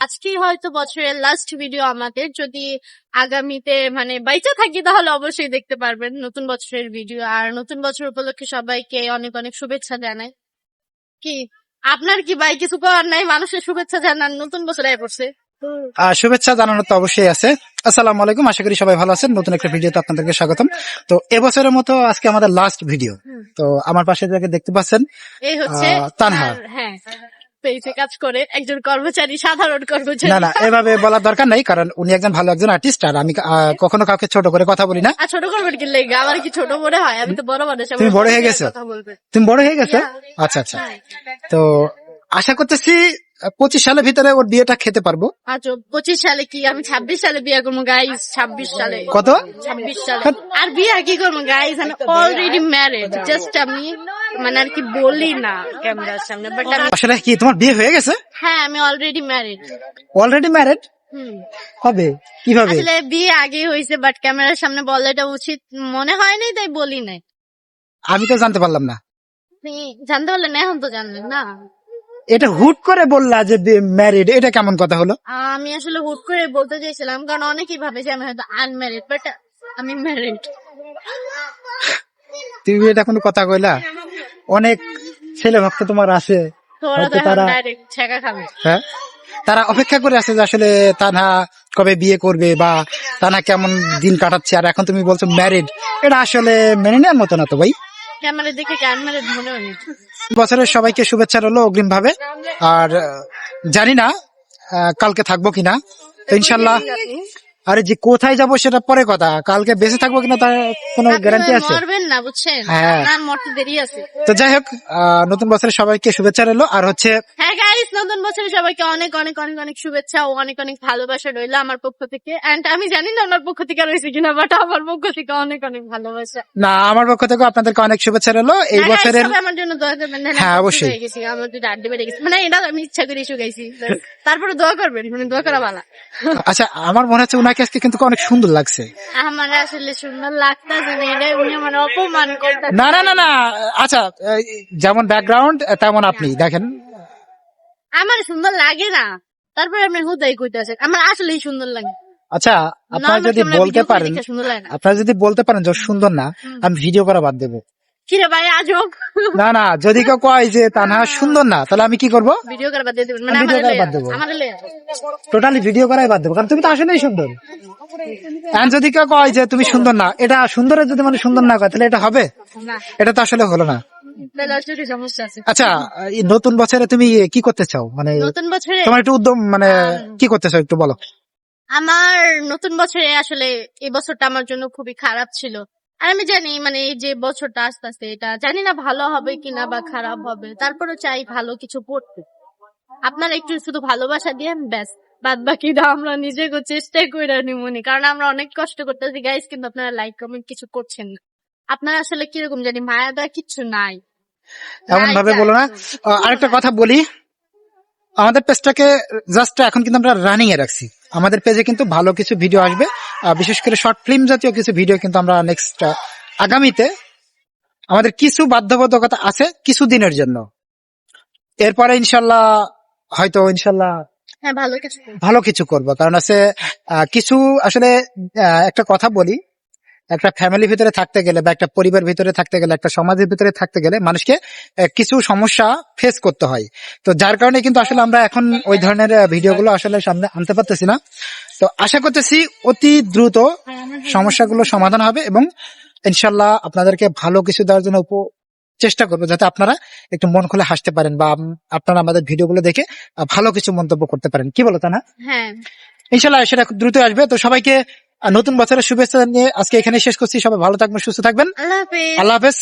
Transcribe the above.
আজকেই হয়তো বছরের লাস্ট ভিডিও আমাদের। যদি আগামীতে মানে বাইচা থাকি তাহলে অবশ্যই দেখতে পারবেন নতুন বছরের ভিডিও আর নতুন বছর উপলক্ষে সবাইকে অনেক অনেক শুভেচ্ছা জানাই। কি? আপনার কি ভাই কিছু করার নাই? মানুষের শুভেচ্ছা জানান নতুন বছর আয় পড়ছে শুভেচ্ছা জানানোর তো অবশ্যই আছে। আসসালামু আলাইকুম আশা করি সবাই ভালো আছেন। নতুন একটা ভিডিওতে আপনাদেরকে স্বাগতম। তো এবছরের মতো আজকে আমাদের লাস্ট ভিডিও তো আমার পাশে যাকে দেখতে পাচ্ছেন এই হচ্ছে আহ, তানহা। হ্যাঁ কাজ করে একজন কর্মচারী সাধারণ কর্মচারী। না না এভাবে বলার দরকার নাই কারণ উনি একজন ভালো একজন আর্টিস্ট আর আমি কখনো কাউকে ছোট করে কথা বলি না। ছোট করবেন কি লেগে? আমার কি ছোট মনে হয়? আমি তো বড় মানুষ তুমি বড় হয়ে গেছো? তুমি বড় হয়ে গেছো? আচ্ছা আচ্ছা। তো আশা করতেছি পঁচিশ সালের ভিতরে ওর বিয়েটা খেতে পারব। আচ্ছা পঁচিশ সালে কি? আমি ছাব্বিশ সালে বিয়ে করব গাইজ ছাব্বিশ সালে। কত? ছাব্বিশ সালে। আর বিয়ে কি করব গাইজ আমি অলরেডি ম্যারিড জাস্ট আমি মানে আর কি বলি না ক্যামেরার সামনে বাট আমি আসলে কি তোমার বিয়ে হয়ে গেছে? হ্যাঁ আমি অলরেডি ম্যারিড অলরেডি ম্যারেড হবে কীভাবে? আসলে বিয়ে আগে হয়েছে বাট ক্যামেরার সামনে বলাটা উচিত। মনে হয়নি তাই বলি নাই। আমি তো জানতে পারলাম না। জানতে পারলেন এখন তো জানলেন না? এটা হুট করে বললা যে ম্যারিড এটা কেমন কথা হলো? আমি আসলে হুট করে বলতে চাইছিলাম কারণ অনেকেই ভাবে যে আমি হয়তো আনম্যারিড বাট আমি ম্যারিড তুমি এটা কোনো কথা কইলা? অনেক ছেলে ভক্ত তোমার আছে তোরা হ্যাঁ? তারা অপেক্ষা করে আছে যে আসলে তানহা কবে বিয়ে করবে বা তানহা কেমন দিন কাটাচ্ছে আর এখন তুমি বলছো ম্যারিড এটা আসলে মেনে নেওয়ার মতো না তো ভাই। ক্যামেরা দেখে ক্যামেরা বছরের সবাইকে শুভেচ্ছা রইল অগ্রিম ভাবে আর, জানি না কালকে থাকব কিনা। ইনশাল্লাহ আরে যে কোথায় যাব সেটা পরে কথা। কালকে বেঁচে থাকব কিনা তার কোনো গ্যারান্টি আছে? মরবেন না বুঝছেন? হ্যাঁ। আপনার মরতে দেরি আছে। তো যাই হোক নতুন বছরের সবাইকে শুভেচ্ছা রইল। আর হচ্ছে হ্যাঁ গাইস নতুন বছরে সবাইকে অনেক অনেক অনেক অনেক শুভেচ্ছা ও অনেক অনেক ভালোবাসা রইল আমার পক্ষ থেকে। এন্ড আমি জানি না ওনার পক্ষ থেকে রয়েছে কিনা বাট আমার পক্ষ থেকে অনেক অনেক ভালোবাসা। না আমার পক্ষ থেকে আপনাদেরকে অনেক শুভেচ্ছা রইল। এই হ্যাঁ, বছরের আমার জন্য দোয়া করবেন। হ্যাঁ, অবশ্যই। হয়ে আমার দুটো আড্ডি বেড়ে গেছে। মানে এটা আমি ইচ্ছা করে শুকাইছি। তারপরে দোয়া করবেন মানে দোয়া করা ভালো আচ্ছা আমার মনে হচ্ছে উনাকে আজকে কিন্তু অনেক সুন্দর লাগছে। আমার আসলে সুন্দর লাগতাছে না এটা উনি আমার অপমান করতে না না না না আচ্ছা যেমন ব্যাকগ্রাউন্ড তেমন আপনি দেখেন। আমার সুন্দর লাগে না তারপরে আপনি হুদাই কইতেছেন আমার আসলেই সুন্দর লাগে। আচ্ছা আপনারা যদি বলতে পারেন আপনারা যদি বলতে পারেন যে সুন্দর না আমি ভিডিও করা বাদ দেবো। কিরে ভাই আজব। না না যদি কেউ কয় যে সুন্দর না তাহলে আমি কি করব? ভিডিও করে বাদ দিয়ে মানে বাদ দেবো। টোটালি ভিডিও করাই বাদ দেবো কারণ তুমি তো আসলেই সুন্দর। যদি কেউ কয় যে তুমি সুন্দর না এটা যদি মানে সুন্দর না কয় তাহলে এটা হবে? এটা তো আসলে হলো না। আচ্ছা এই নতুন বছরে তুমি কি করতে চাও? মানে নতুন বছরে তোমার একটু উদ্যম মানে কি করতে চাও একটু বলো। আমার নতুন বছরে আসলে এই বছরটা আমার জন্য খুবই খারাপ ছিল। আর আমি জানি মানে এই যে বছরটা আস্তে আস্তে এটা জানি না ভালো হবে কিনা বা খারাপ হবে তারপরে চাই ভালো কিছু পড়তে আপনারা একটু শুধু ভালোবাসা দিয়ে ব্যাস বাদ বাকিটা আমরা নিজেকে চেষ্টা করে নিমনি কারণ আমরা অনেক কষ্ট করতেছি। গাইস কিন্তু আপনারা লাইক কমেন্ট কিছু করছেন না। আপনারা আসলে কীরকম জানি মায়া দেওয়া কিছু নাই। এমন ভাবে বলো না। আরেকটা কথা বলি। আমাদের পেজটাকে জাস্ট এখন কিন্তু আমরা রানিং এ রাখছি। আমাদের পেজে কিন্তু ভালো কিছু ভিডিও আসবে। বিশেষ করে শর্ট ফিল্ম জাতীয় কিছু ভিডিও কিন্তু আমরা নেক্সট আগামীতে আমাদের কিছু বাধ্যবাধকতা আছে কিছু দিনের জন্য। এরপরে ইনশাল্লাহ হয়তো ইনশাল্লাহ হ্যাঁ ভালো কিছু। করব। কারণ আছে কিছু আসলে একটা কথা বলি একটা ফ্যামিলির ভিতরে থাকতে গেলে বা একটা পরিবার ভিতরে থাকতে গেলে একটা সমাজের ভিতরে থাকতে গেলে মানুষকে কিছু সমস্যা ফেস করতে হয়। তো যার কারণে কিন্তু আসলে আমরা এখন ওই ধরনের ভিডিওগুলো আসলে সামনে আনতে পারতেছি না। তো আশা করতেছি অতি দ্রুত সমস্যাগুলো সমাধান হবে এবং ইনশাল্লাহ আপনাদেরকে ভালো কিছু দেওয়ার জন্য উপ- চেষ্টা করব যাতে আপনারা একটু মন খুলে হাসতে পারেন বা আপনারা আমাদের ভিডিওগুলো দেখে ভালো কিছু মন্তব্য করতে পারেন। কি বলো তা না হ্যাঁ। ইনশাল্লাহ সেটা দ্রুত আসবে। তো সবাইকে নতুন বছরের শুভেচ্ছা নিয়ে আজকে এখানে শেষ করছি। সবাই ভালো থাকবেন সুস্থ থাকবেন। আল্লাহ হাফেজ।